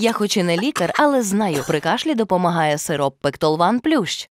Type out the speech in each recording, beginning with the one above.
Я хоч і не лікар, але знаю, при кашлі допомагає сироп Пектолван Плющ.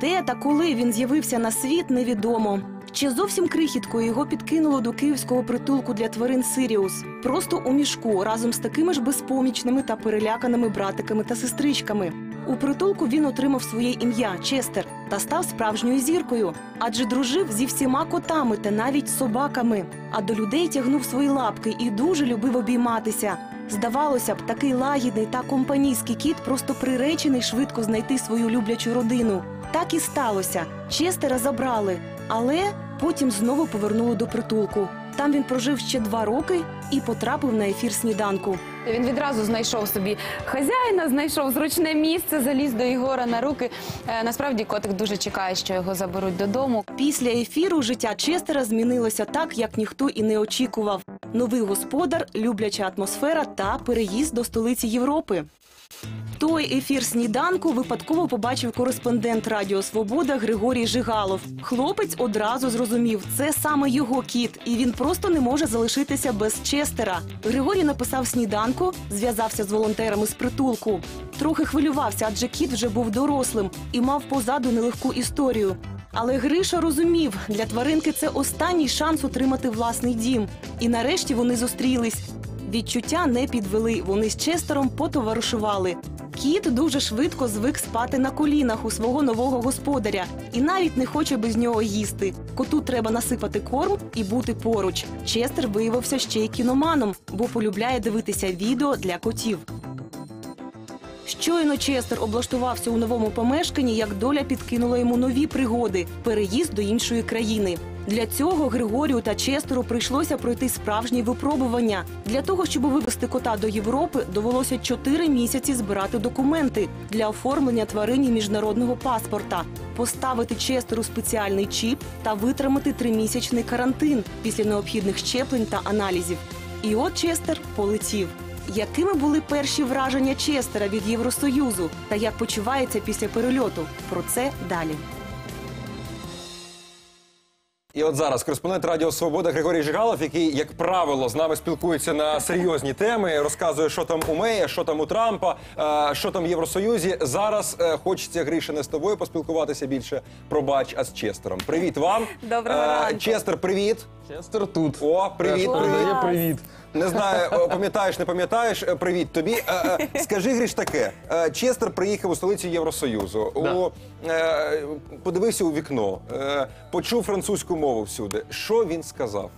Де та коли він з'явився на світ, невідомо. Ще зовсім крихіткою його підкинуло до київського притулку для тварин Сиріус, просто у мішку разом з такими ж безпомічними та переляканими братиками та сестричками. У притулку він отримав своє ім'я Честер та став справжньою зіркою, адже дружив зі всіма котами та навіть собаками. А до людей тягнув свої лапки і дуже любив обійматися. Здавалося б, такий лагідний та компанійський кіт просто приречений швидко знайти свою люблячу родину. Так і сталося. Честера забрали, але потім знову повернули до притулку. Там він прожив ще два роки і потрапив на ефір сніданку. Він відразу знайшов собі хазяїна, знайшов зручне місце, заліз до Єгора на руки. Е, Насправді котик дуже чекає, що його заберуть додому. Після ефіру життя Честера змінилося так, як ніхто і не очікував. Новий господар, любляча атмосфера та переїзд до столиці Європи. Той ефір сніданку випадково побачив кореспондент Радіо Свобода Григорій Жигалов. Хлопець одразу зрозумів, це саме його кіт, і він просто не може залишитися без Честера. Григорій написав сніданку, зв'язався з волонтерами з притулку. Трохи хвилювався, адже кіт вже був дорослим і мав позаду нелегку історію. Але Гриша розумів, для тваринки це останній шанс отримати власний дім. І нарешті вони зустрілись. Відчуття не підвели. Вони з Честером потоваришували. Кіт дуже швидко звик спати на колінах у свого нового господаря і навіть не хоче без нього їсти. Коту треба насипати корм і бути поруч. Честер виявився ще й кіноманом, бо полюбляє дивитися відео для котів. Щойно Честер облаштувався у новому помешканні, як доля підкинула йому нові пригоди переїзд до іншої країни. Для цього Григорію та Честеру прийшлося пройти справжні випробування. Для того, щоб вивезти кота до Європи, довелося чотири місяці збирати документи для оформлення тварині міжнародного паспорта, поставити Честеру спеціальний чіп та витримати тримісячний карантин після необхідних щеплень та аналізів. І от Честер полетів. Якими були перші враження Честера від Євросоюзу та як почувається після перельоту? Про це далі. І от зараз кореспондент Радіо Свобода Григорій Жигалов, який, як правило, з нами спілкується на серйозні теми, розказує, що там у Мея, що там у Трампа, е, що там в Євросоюзі. Зараз е, хочеться Гриша не з тобою поспілкуватися більше. Пробач, а з Честером. Привіт вам. Доброго Е, ранку. Честер, привіт. Честер тут. О, привіт, Теж привіт. передає привіт. Не знаю, о, пам'ятаєш, не пам'ятаєш. Е, Привіт тобі. Е, е, Скажи, Гріш, таке. Е, Честер приїхав у столицю Євросоюзу. Да. У, е, подивився у вікно, е, почув французьку мову всюди. Що він сказав?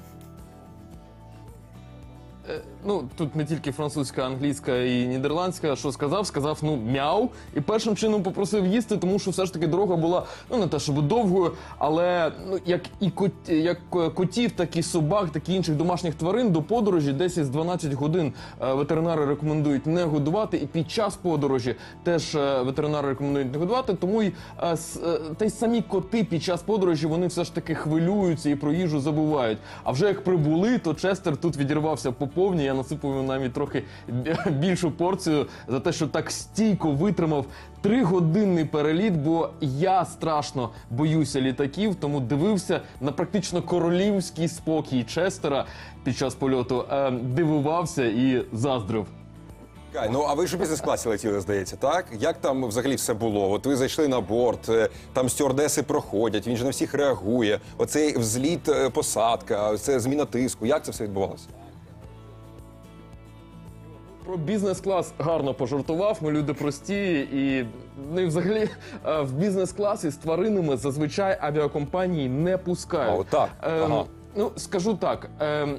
Е, Ну, тут не тільки французька, англійська і нідерландська. Що сказав? Сказав ну мяу. І першим чином попросив їсти, тому що все ж таки дорога була ну не те, щоб довгою, але ну як і кот, як е, котів, так і собак, так і інших домашніх тварин до подорожі 10-12 годин е, ветеринари рекомендують не годувати. І під час подорожі теж е, ветеринари рекомендують не годувати. Тому й та й самі коти під час подорожі вони все ж таки хвилюються і про їжу забувають. А вже як прибули, то Честер тут відірвався по повній. Я насипав навіть трохи більшу порцію за те, що так стійко витримав тригодинний переліт. Бо я страшно боюся літаків, тому дивився на практично королівський спокій Честера під час польоту. Е, дивувався і заздрив. Кай, ну а ви ж бізнес-класі летіли, здається, так? Як там взагалі все було? От ви зайшли на борт, е, там стюардеси проходять, він же на всіх реагує. Оцей взліт, е, посадка, це зміна тиску. Як це все відбувалося? Про бізнес-клас гарно пожартував. Ми люди прості, і ну, і взагалі е, в бізнес-класі з тваринами зазвичай авіакомпанії не пускають. А, отак? Ем, Ага. Ну скажу так. Ем,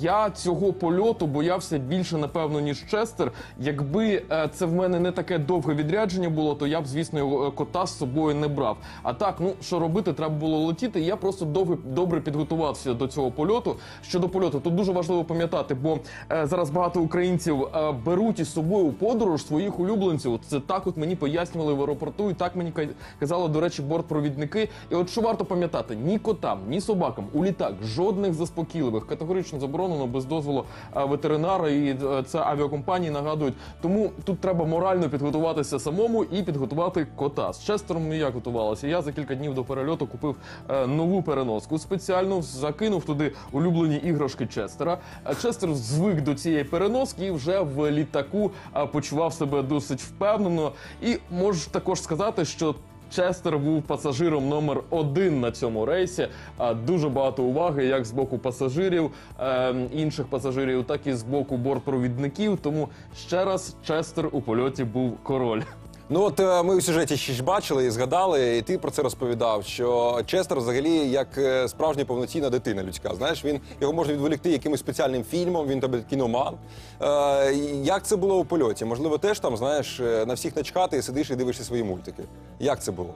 я цього польоту боявся більше, напевно, ніж Честер. Якби е, це в мене не таке довге відрядження було, то я б, звісно, його е, кота з собою не брав. А так, ну що робити, треба було летіти. Я просто довго добре підготувався до цього польоту. Щодо польоту, тут дуже важливо пам'ятати, бо е, зараз багато українців беруть із собою у подорож своїх улюбленців. Це так, от мені пояснювали в аеропорту, і так мені казали, до речі, бортпровідники. І от що варто пам'ятати: ні котам, ні собакам у літак жодних заспокійливих, категорично заборонено без дозволу е, ветеринара, і е, це авіакомпанії нагадують. Тому тут треба морально підготуватися самому і підготувати кота. З Честером ми як готувалися. Я за кілька днів до перельоту купив е, нову переноску. Спеціально закинув туди улюблені іграшки Честера. Честер звик до цієї переноски і вже в літаку почував себе досить впевнено. І можу також сказати, що Честер був пасажиром номер один на цьому рейсі. Дуже багато уваги як з боку пасажирів, е, інших пасажирів, так і з боку бортпровідників. Тому ще раз Честер у польоті був король. Ну от е, ми у сюжеті ще ж бачили і згадали, і ти про це розповідав. Що Честер взагалі як е, справжня повноцінна дитина людська. Знаєш, він його можна відволікти якимось спеціальним фільмом. Він тебе кіноман. Е, як це було у польоті? Можливо, теж там знаєш е, на всіх начхати і сидиш і дивишся свої мультики. Як це було?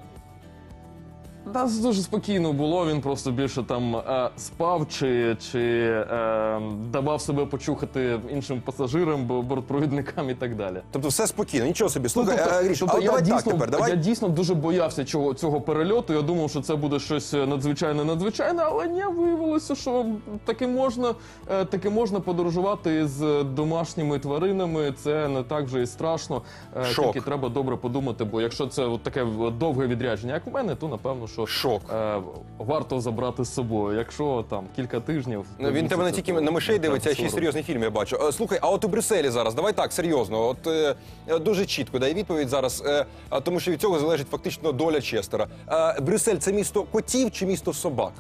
Та дуже спокійно було. Він просто більше там е, спав чи, чи е, давав себе почухати іншим пасажирам, бо- бортпровідникам і так далі. Тобто все спокійно, нічого собі. Слухай, тобто, е, Гріш, тобто а от я, давай дійсно, так тепер. Давай я дійсно дуже боявся цього, цього перельоту. Я думав, що це буде щось надзвичайне, надзвичайне, але ні, виявилося, що таки можна, е, таки можна подорожувати з домашніми тваринами. Це не так вже і страшно. Е, Шок. Тільки треба добре подумати, бо якщо це от таке довге відрядження, як у мене, то напевно, що Шок. е, варто забрати з собою. Якщо там кілька тижнів, Ну, Він тебе не тільки на мишей дивиться, а ще й серйозний фільм я бачу. Е, Слухай, а от у Брюсселі зараз, давай так, серйозно, от е, е, дуже чітко дай відповідь зараз, е, а, тому що від цього залежить фактично доля Честера. Е, Брюссель це місто котів чи місто собак?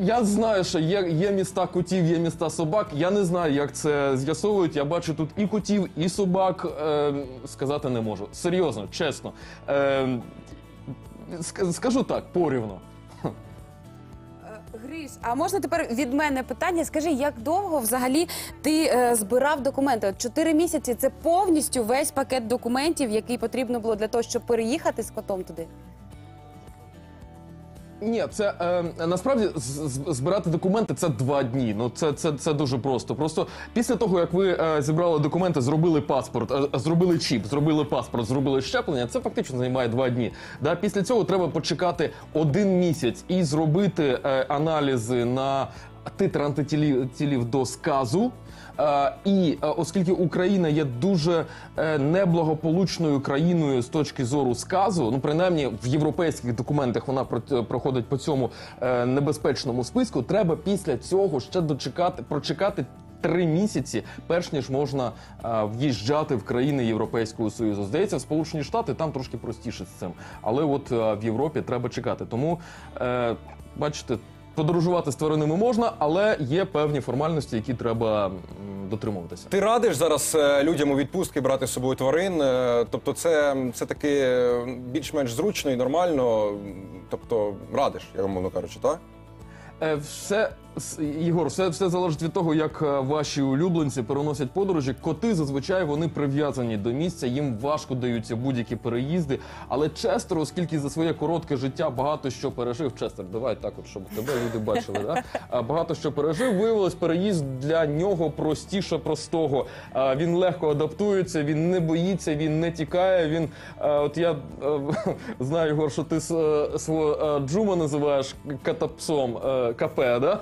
Я знаю, що є, є міста котів, є міста собак. Я не знаю, як це з'ясовують. Я бачу тут і котів, і собак. Е, сказати не можу. Серйозно, чесно. Е, скажу так, порівно. Гріш, а можна тепер від мене питання? Скажи, як довго взагалі ти е, збирав документи? От чотири місяці це повністю весь пакет документів, який потрібно було для того, щоб переїхати з котом туди. Ні, це е, насправді збирати документи це два дні. Ну це, це, це дуже просто. Просто після того, як ви е, зібрали документи, зробили паспорт, е, зробили чіп, зробили паспорт, зробили щеплення, це фактично займає два дні. Да? Після цього треба почекати один місяць і зробити е, аналізи на титр до сказу. Е, і е, оскільки Україна є дуже е, неблагополучною країною з точки зору сказу, ну принаймні в європейських документах вона проходить по цьому небезпечному списку. Треба після цього ще дочекати, прочекати. Три місяці, перш ніж можна е, в'їжджати в країни Європейського союзу. Здається, в Сполучені Штати там трошки простіше з цим, але от е, в Європі треба чекати. Тому е, бачите, подорожувати з тваринами можна, але є певні формальності, які треба дотримуватися. Ти радиш зараз е, людям у відпустки брати з собою тварин? Е, Тобто, це, це таки більш-менш зручно і нормально. Тобто, радиш, я умовно кажучи, так? Е, Все Ігор, все, все залежить від того, як е, ваші улюбленці переносять подорожі. Коти зазвичай вони прив'язані до місця, їм важко даються будь-які переїзди. Але Честер, оскільки за своє коротке життя багато що пережив. Честер, давай так, от щоб тебе люди бачили. Да? Багато що пережив. Виявилось, переїзд для нього простіше простого. Він легко адаптується, він не боїться, він не тікає. Він е, от я е, знаю, Ігор, що ти е, свого е, Джума називаєш катапсом е, КП, да?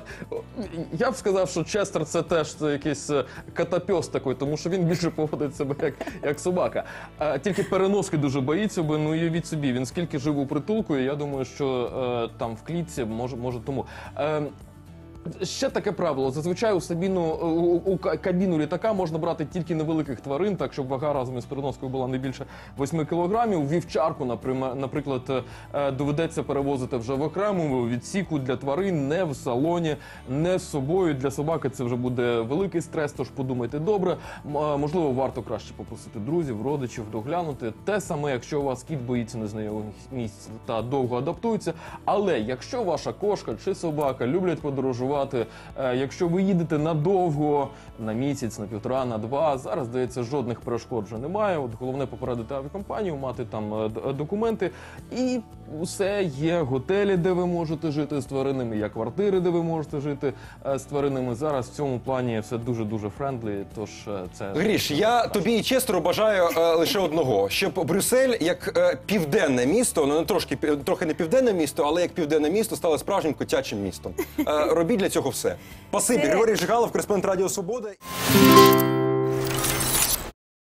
Я б сказав, що Честер це теж якийсь е, катапьос такий, тому що він більше поводить себе як, як собака. А, тільки переноски дуже боїться, бо ну уявіть собі, він скільки жив у притулку, і я думаю, що е, там в клітці може, може тому. Е, Ще таке правило. Зазвичай у Сабіну у, у кабіну літака можна брати тільки невеликих тварин, так щоб вага разом із переноскою була не більше 8 кілограмів. Вівчарку, наприклад, е, доведеться перевозити вже в окремому відсіку для тварин, не в салоні, не з собою. Для собаки це вже буде великий стрес. Тож подумайте добре. Е, Можливо, варто краще попросити друзів, родичів доглянути. Те саме, якщо у вас кіт боїться незнайомих місць та довго адаптується. Але якщо ваша кошка чи собака люблять подорожувати, е, якщо ви їдете надовго, на місяць, на півтора, на два, зараз здається, жодних перешкод вже немає. От головне попередити авіакомпанію, мати там е, документи. І усе є готелі, де ви можете жити з тваринами, є квартири, де ви можете жити е, з тваринами. Зараз в цьому плані все дуже дуже френдлі. Тож е, це Гріш, я тобі і Честеру бажаю е, лише одного: щоб Брюссель, як е, південне місто, ну не трошки трохи не південне місто, але як південне місто стало справжнім котячим містом. Е, робіть для цього все. Спасибі, Це- Григорій Жигалов, кореспондент Радіо Свобода.